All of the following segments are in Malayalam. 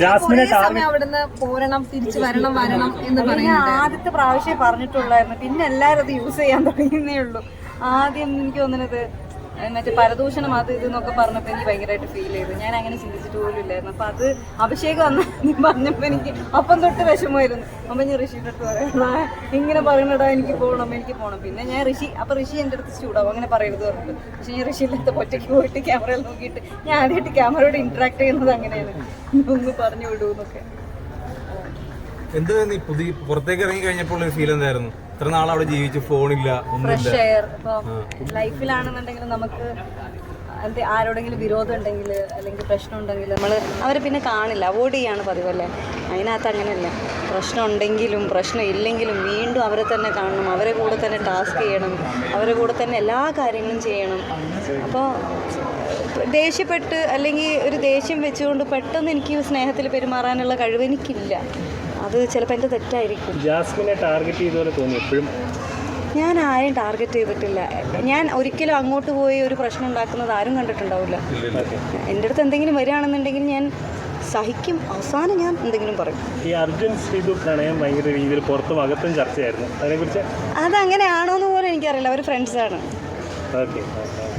ജാസ്മിനെ സമയം അവിടുന്ന് പോരണം തിരിച്ചു വരണം വരണം എന്ന് പറയുന്നത് ആദ്യത്തെ പ്രാവശ്യം പറഞ്ഞിട്ടുള്ളായിരുന്നു. പിന്നെ എല്ലാവരും അത് യൂസ് ചെയ്യാൻ തുടങ്ങിയേ ഉള്ളൂ. ആദ്യം എനിക്ക് തോന്നുന്നത് മറ്റേ പരദൂഷണം അത് ഇത് എന്നൊക്കെ പറഞ്ഞപ്പോൾ എനിക്ക് ഭയങ്കരമായിട്ട് ഫീൽ ചെയ്തു. ഞാൻ അങ്ങനെ ചിന്തിച്ചിട്ട് പോലും ഇല്ലായിരുന്നു. അപ്പൊ അത് അഭിഷേകം അന്ന് നീ പറഞ്ഞപ്പോൾ എനിക്ക് അപ്പം തൊട്ട് വിഷമമായിരുന്നു. അപ്പൊ ഞാൻ ഋഷിയുടെ അടുത്ത് പറയണ ഇങ്ങനെ പറയണടാ എനിക്ക് പോകണം എനിക്ക് പോകണം പിന്നെ ഞാൻ ഋഷി അപ്പൊ ഋഷി എന്റെ അടുത്ത് ചൂടാവും അങ്ങനെ പറയരുത് പറഞ്ഞിട്ട്. പക്ഷെ ഞാൻ ഋഷി ഇല്ലാത്ത ഒറ്റയ്ക്ക് പോയിട്ട് ക്യാമറയിൽ നോക്കിയിട്ട് ഞാൻ ആദ്യമായിട്ട് ക്യാമറയോട് ഇന്ററാക്ട് ചെയ്യുന്നത് അങ്ങനെയാണ്. ഒന്ന് പറഞ്ഞു വിടൂ എന്നൊക്കെ. എന്ത് പുതിയ പുറത്തേക്ക് ഇറങ്ങി കഴിഞ്ഞപ്പോൾ ഫീൽ എന്തായിരുന്നു? ഇത്ര നാൾ അവിടെ ജീവിച്ചു? ഫോണില്ല ഫ്രഷ് എയർ ലൈഫിലാണെന്നുണ്ടെങ്കിൽ നമുക്ക് ആരോടെങ്കിലും വിരോധം ഉണ്ടെങ്കിൽ അല്ലെങ്കിൽ പ്രശ്നം ഉണ്ടെങ്കിൽ നമ്മൾ അവരെ പിന്നെ കാണില്ല. അവോയ്ഡ് ചെയ്യാണ് പതിവല്ലേ അതിനകത്ത് അങ്ങനെയല്ല? പ്രശ്നം ഉണ്ടെങ്കിലും പ്രശ്നം ഇല്ലെങ്കിലും വീണ്ടും അവരെ തന്നെ കാണണം. അവരെ കൂടെ തന്നെ ടാസ്ക് ചെയ്യണം. അവരെ കൂടെ തന്നെ എല്ലാ കാര്യങ്ങളും ചെയ്യണം. അപ്പോൾ ദേഷ്യപ്പെട്ട് അല്ലെങ്കിൽ ഒരു ദേഷ്യം വെച്ചുകൊണ്ട് പെട്ടെന്ന് എനിക്ക് സ്നേഹത്തിൽ പെരുമാറാനുള്ള കഴിവ് എനിക്കില്ല. അത് ചിലപ്പോൾ എന്റെ തെറ്റായിരിക്കും. ജാസ്മിനെ ടാർഗറ്റ് ചെയ്ത പോലെ തോന്നി എപ്പോഴും? ഞാൻ ആരെയും ടാർഗറ്റ് ചെയ്തിട്ടില്ല. ഞാൻ ഒരിക്കലും അങ്ങോട്ട് പോയി ഒരു പ്രശ്നം ഉണ്ടാക്കുന്നത് ആരും കണ്ടിട്ടുണ്ടാവില്ല. എന്റെ അടുത്ത് എന്തെങ്കിലും വരികയാണെന്നുണ്ടെങ്കിൽ ഞാൻ സഹിക്കും. അവസാനം ഞാൻ എന്തെങ്കിലും പറയും. ഈ അർജുൻ ശ്രീതു പ്രണയം ഭയങ്കര രീതിയിൽ പുറത്തും അകത്തും ചർച്ചയായിരുന്നു. അതിനെക്കുറിച്ച് അതങ്ങനെയാണോ എന്ന് പോലും എനിക്കറിയില്ല. അവർ ഫ്രണ്ട്സാണ്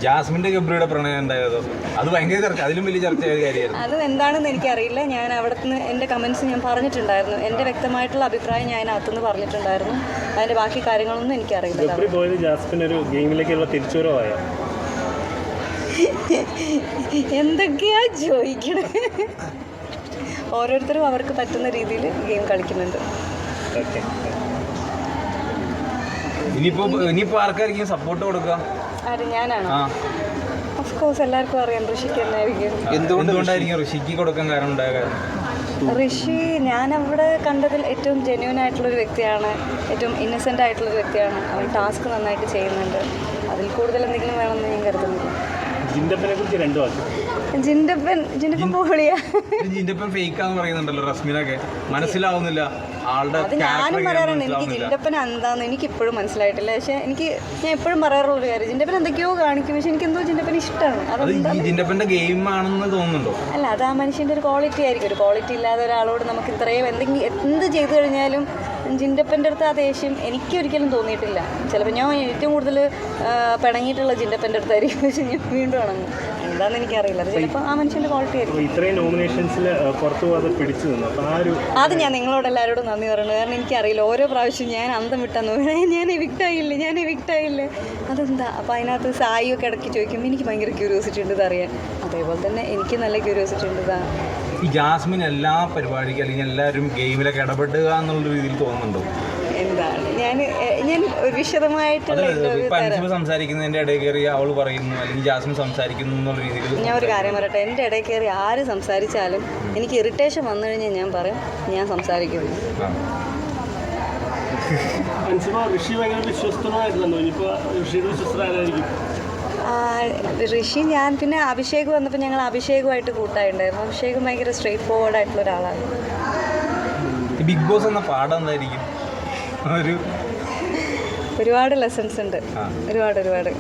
ജാസ്മിന്റെ ഗബ്രിയുടെ പ്രണയം ഉണ്ടായതോ അത് ഭയങ്കര ചർച്ച അതിലും വലിയ ചർച്ചയായ കാര്യമായിരുന്നു. അത് എന്താണെന്ന് എനിക്കറിയില്ല. ഞാൻ അവിടെ നിന്ന് എന്റെ കമൻസ് ഞാൻ പറഞ്ഞിട്ടുണ്ടായിരുന്നു. എന്റെ വ്യക്തമായിട്ടുള്ള അഭിപ്രായം ഞാൻ അകത്തുനിന്ന് പറഞ്ഞിട്ടുണ്ടായിരുന്നു. അതിന്റെ ബാക്കി കാര്യങ്ങളൊന്നും എനിക്കറിയില്ല. ഗബ്രി പോയത് ജാസ്മിൻ ഒരു ഗെയിമിലേക്കുള്ള തിരിച്ചുവരവായ? എന്തൊക്കെയാ ചോദിക്കണേ? ഓരോരുത്തരും അവർക്ക് പറ്റുന്ന രീതിയിൽ ഗെയിം കളിക്കുന്നുണ്ട്. ഇനിയിപ്പോ ഇനിയിപ്പോ ആർക്കായിരിക്കും സപ്പോർട്ട് കൊടുക്കുക? ആര് ഞാനാണോ ഓഫ് കോഴ്സ് എല്ലാവർക്കും അറിയാം. ഋഷിക്ക് എന്നായിരിക്കും എന്തുകൊണ്ടായിരിക്കും ഋഷിക്ക് കൊടുക്കാൻ കാരണം ഉണ്ടായ കാരണം ഋഷി ഞാൻ അവിടെ കണ്ടതിൽ ഏറ്റവും ജെന്യൂൻ ആയിട്ടുള്ളൊരു വ്യക്തിയാണ്. ഏറ്റവും ഇന്നസെന്റ് ആയിട്ടുള്ളൊരു വ്യക്തിയാണ്. അവൻ ടാസ്ക് നന്നായിട്ട് ചെയ്യുന്നുണ്ട്. അതിൽ കൂടുതൽ എന്തെങ്കിലും വേണമെന്ന് ഞാൻ കരുതുന്നില്ല. ജിൻഡപ്പനെ കുറിച്ച് രണ്ട് വാക്ക്. ജിൻഡപ്പൻ ജിൻഡപ്പൻ പോളിയാ ജിന്റെപ്പം ഫേക്ക് ആണെന്ന് പറയുന്നുണ്ടല്ലോ റസ്മിനൊക്കെ. മനസ്സിലാവുന്നില്ല. ആളുടെ അത് ഞാനും പറയാറുണ്ട്. എനിക്ക് ജിൻഡപ്പൻ എന്താന്ന് എനിക്ക് ഇപ്പോഴും മനസ്സിലായിട്ടില്ല. പക്ഷേ എനിക്ക് ഞാൻ എപ്പോഴും പറയാറുള്ള ഒരു കാര്യം ജിൻഡപ്പൻ എന്തൊക്കെയോ കാണിക്കും. പക്ഷെ എനിക്ക് എന്തോ ജിൻഡപ്പൻ ഇഷ്ടമാണ്. അത് ജിന്റപ്പന്റെ ഗെയിം ആണെന്ന് തോന്നുന്നുണ്ടോ? അല്ല അത് ആ മനുഷ്യന്റെ ഒരു ക്വാളിറ്റി ആയിരിക്കും. ഒരു ക്വാളിറ്റി ഇല്ലാതെ ഒരാളോട് നമുക്ക് ഇത്രയും എന്തെങ്കിലും എന്ത് ചെയ്തു കഴിഞ്ഞാലും ജിൻഡപ്പന്റെ അടുത്ത് ആ ദേഷ്യം എനിക്ക് ഒരിക്കലും തോന്നിയിട്ടില്ല. ചിലപ്പോൾ ഞാൻ ഏറ്റവും കൂടുതൽ പിണങ്ങിയിട്ടുള്ള ജിൻഡപ്പന്റെ അടുത്തായിരിക്കും പക്ഷെ ഞാൻ വീണ്ടും ഇണങ്ങും. എന്താണെന്ന് എനിക്കറിയില്ല. അത് ചിലപ്പോൾ ആ മനുഷ്യന്റെ ക്വാളിറ്റി ആയിരിക്കും. അപ്പോൾ ഇത്രയും നോമിനേഷൻസിൽ പുറത്തു പോകാതെ പിടിച്ചു നിന്നു. അത് ഞാൻ നിങ്ങളോട് എല്ലാവരോടും നന്ദി പറയുന്നത് കാരണം എനിക്കറിയില്ല ഓരോ പ്രാവശ്യം ഞാൻ അന്തം വിട്ടെന്ന് ഞാൻ എവിക്ട് ആയില്ലേ? ഞാൻ എവിക്ട് ആയില്ലേ? അതെന്താ? അപ്പോൾ അതിനകത്ത് സായിയൊക്കെ ഇടയ്ക്ക് ചോദിക്കുമ്പോൾ എനിക്ക് ഭയങ്കര ക്യൂരിയോസിറ്റി ഉണ്ട് അറിയാൻ. അതേപോലെ തന്നെ എനിക്ക് നല്ല ക്യൂരിയോസിറ്റി ഉണ്ട് ഇതാ. ഈ ജാസ്മിൻ എല്ലാ പരിപാടിക്കും അല്ലെങ്കിൽ എല്ലാവരും ഗെയിമിലൊക്കെ ഇടപെടുക എന്നുള്ള രീതിയിൽ തോന്നുന്നുണ്ടോ? എന്താണ്? ഞാൻ ഞാൻ ഒരു വിശദമായിട്ടുള്ള സംസാരിക്കുന്നതിന്റെ ഇടയിൽ കയറി അവൾ പറയുന്നു അല്ലെങ്കിൽ ജാസ്മിൻ സംസാരിക്കുന്നു എന്നുള്ള രീതിയിൽ ഞാൻ ഒരു കാര്യം പറയട്ടെ? എന്റെ ഇടയിൽ കയറി ആര് സംസാരിച്ചാലും എനിക്ക് ഇറിറ്റേഷൻ വന്നു കഴിഞ്ഞാൽ ഞാൻ പറയും ഞാൻ സംസാരിക്കും ആ. അൻസിബ ഋഷി ഭയങ്കര വിശ്വസ്തനായിരുന്നല്ലോ ഇനിയിപ്പോൾ ഋഷിയുടെ വിശ്വസ്തരായിരിക്കും ആ, ഋഷി ഞാൻ പിന്നെ അഭിഷേക് വന്നപ്പോൾ ഞങ്ങൾ അഭിഷേകുമായിട്ട് കൂട്ടായിട്ടുണ്ടായിരുന്നു അഭിഷേകം ഭയങ്കര സ്ട്രെയിറ്റ് ഫോർവേഡ് ആയിട്ടുള്ള ഒരാളാണ്. ബിഗ് ബോസ് എന്ന പാഠം എന്തായിരിക്കും? ഒരു ഒരുപാട് ലെസൺസ് ഉണ്ട്. ഒരുപാട് ഒരുപാട്.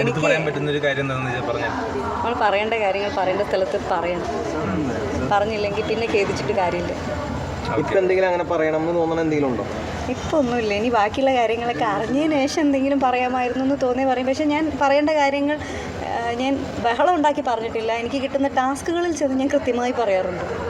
എനിക്ക് പറയാൻ പറ്റുന്ന ഒരു കാര്യം എന്താണെന്ന് പറഞ്ഞാൽ നമ്മൾ പറയേണ്ട കാര്യങ്ങൾ പറയേണ്ട സ്ഥലത്ത് പറയണം. പറഞ്ഞില്ലെങ്കിൽ പിന്നെ ഖേദിച്ചിട്ട് കാര്യമില്ല. ഇപ്പം എന്തെങ്കിലും അങ്ങനെ പറയണം എന്ന് തോന്നണ എന്തെങ്കിലും ഉണ്ടോ? ഇപ്പം ഒന്നുമില്ല ഇനി ബാക്കിയുള്ള കാര്യങ്ങളൊക്കെ അറിഞ്ഞതിന് ശേഷം എന്തെങ്കിലും പറയാമായിരുന്നു എന്ന് തോന്നി പറയും. പക്ഷേ ഞാൻ പറയേണ്ട കാര്യങ്ങൾ ഞാൻ ബഹളം ഉണ്ടാക്കി പറഞ്ഞിട്ടില്ല. എനിക്ക് കിട്ടുന്ന ടാസ്കുകളിൽ ചെന്ന് ഞാൻ കൃത്യമായി പറയാറുണ്ട്.